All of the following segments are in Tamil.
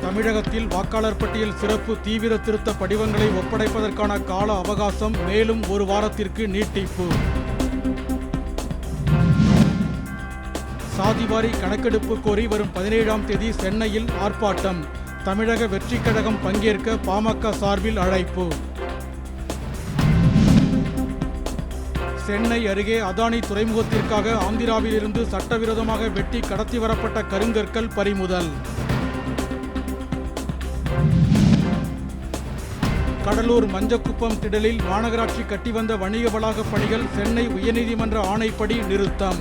தமிழகத்தில் வாக்காளர் பட்டியல் சிறப்பு தீவிர திருத்த படிவங்களை ஒப்படைப்பதற்கான கால அவகாசம் மேலும் ஒரு வாரத்திற்கு நீட்டிப்பு. சாதிவாரி கணக்கெடுப்பு கோரி வரும் பதினேழாம் தேதி சென்னையில் ஆர்ப்பாட்டம். தமிழக வெற்றிக் கழகம் பங்கேற்க பாமக சார்பில் அழைப்பு. சென்னை அருகே அதானி துறைமுகத்திற்காக ஆந்திராவிலிருந்து சட்டவிரோதமாக வெட்டி கடத்தி வரப்பட்ட கருங்கற்கள் பறிமுதல். கடலூர் மஞ்சக்குப்பம் திடலில் மாநகராட்சி கட்டி வந்த வணிக வளாக பணிகள் சென்னை உயர்நீதிமன்ற ஆணைப்படி நிறுத்தம்.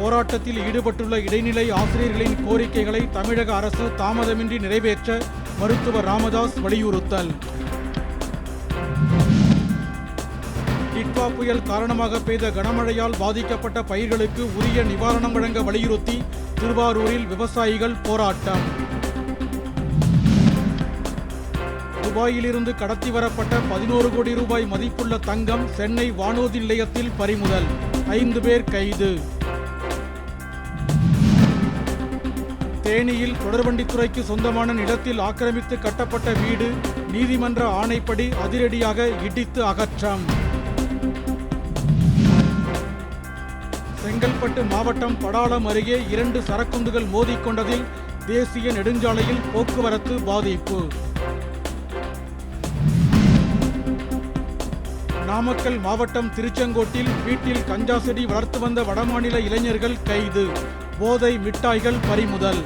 போராட்டத்தில் ஈடுபட்டுள்ள இடைநிலை ஆசிரியர்களின் கோரிக்கைகளை தமிழக அரசு தாமதமின்றி நிறைவேற்ற மருத்துவர் ராமதாஸ் வலியுறுத்தல். டிட்வா புயல் காரணமாக பெய்த கனமழையால் பாதிக்கப்பட்ட பயிர்களுக்கு உரிய நிவாரணம் வழங்க வலியுறுத்தி திருவாரூரில் விவசாயிகள் போராட்டம். துபாயிலிருந்து கடத்தி வரப்பட்ட பதினோரு கோடி ரூபாய் மதிப்புள்ள தங்கம் சென்னை வானூர்தி நிலையத்தில் பறிமுதல். ஐந்து பேர் கைது. தேனியில் தொடர்வண்டித்துறைக்கு சொந்தமான நிலத்தில் ஆக்கிரமித்து கட்டப்பட்ட வீடு நீதிமன்ற ஆணைப்படி அதிரடியாக இடித்து அகற்றம். செங்கல்பட்டு மாவட்டம் படாளம் அருகே இரண்டு சரக்குந்துகள் மோதிக்கொண்டதில் தேசிய நெடுஞ்சாலையில் போக்குவரத்து பாதிப்பு. நாமக்கல் மாவட்டம் திருச்செங்கோட்டில் வீட்டில் கஞ்சா செடி வளர்த்து வந்த வடமாநில இளைஞர்கள் கைது. போதை மிட்டாய்கள் பறிமுதல்.